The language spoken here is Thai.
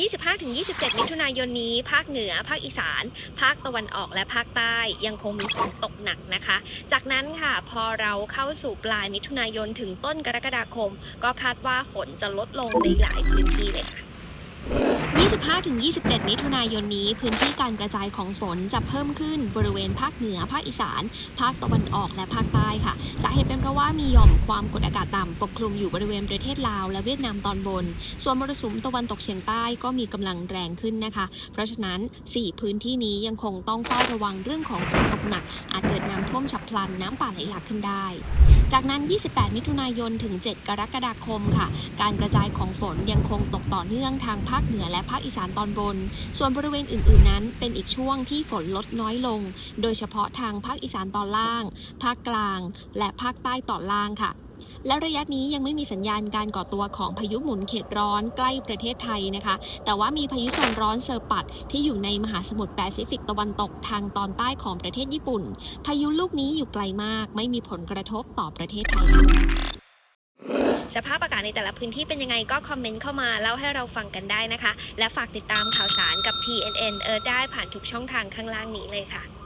25-27 มิถุนายนนี้ ภาคเหนือ ภาคอีสาน ภาคตะวันออกและภาคใต้ยังคงมีฝนตกหนักนะคะ จากนั้นค่ะพอเราเข้าสู่ปลายมิถุนายนถึงต้นกรกฎาคม ก็คาดว่าฝนจะลดลงในหลายพื้นที่เลยค่ะ 25-27 มิถุนายนนี้ พื้นที่การกระจายของฝนจะเพิ่มขึ้นบริเวณภาคเหนือ ภาคอีสาน ภาคตะวันออกและภาคใต้ค่ะ สาเหตุเป็นเพราะว่ามีหย่อมความกดอากาศต่ำปกคลุมอยู่บริเวณประเทศลาวและเวียดนามตอนบน ส่วนมรสุมตะวันตกเฉียงใต้ก็มีกำลังแรงขึ้นนะคะ เพราะฉะนั้น 4 พื้นที่นี้ยังคงต้องเฝ้าระวังเรื่องของฝนตกหนัก อาจเกิดน้ำท่วมฉับพลันน้ำป่าไหลหลากขึ้นได้ จากนั้น 28 มิถุนายนถึง 7 กรกฎาคมค่ะ การกระจายของฝนยังคงตกต่อเนื่องทางภาคเหนือและภาคอีสานตอนบน ส่วนบริเวณอื่น ๆ นั้น เป็นอีกช่วงที่ฝนลดน้อยลง โดยเฉพาะทางภาคอีสานตอนล่าง ภาคกลาง และภาคใต้ตอนล่างค่ะ และระยะนี้ยังไม่มีสัญญาณการก่อตัวของพายุหมุนเขตร้อนใกล้ประเทศไทยนะคะ แต่ว่ามีพายุโซนร้อนเซอร์ปัด ที่อยู่ในมหาสมุทรแปซิฟิกตะวันตกทางตอนใต้ของประเทศญี่ปุ่น พายุลูกนี้อยู่ไกลมาก ไม่มีผลกระทบต่อประเทศไทยสภาพอากาศในแต่ละพื้นที่เป็นยังไงก็คอมเมนต์เข้ามาเล่าให้เราฟังกันได้นะคะ และฝากติดตามข่าวสารกับ TNN เอิร์ธได้ผ่านทุกช่องทางข้างล่างนี้เลยค่ะ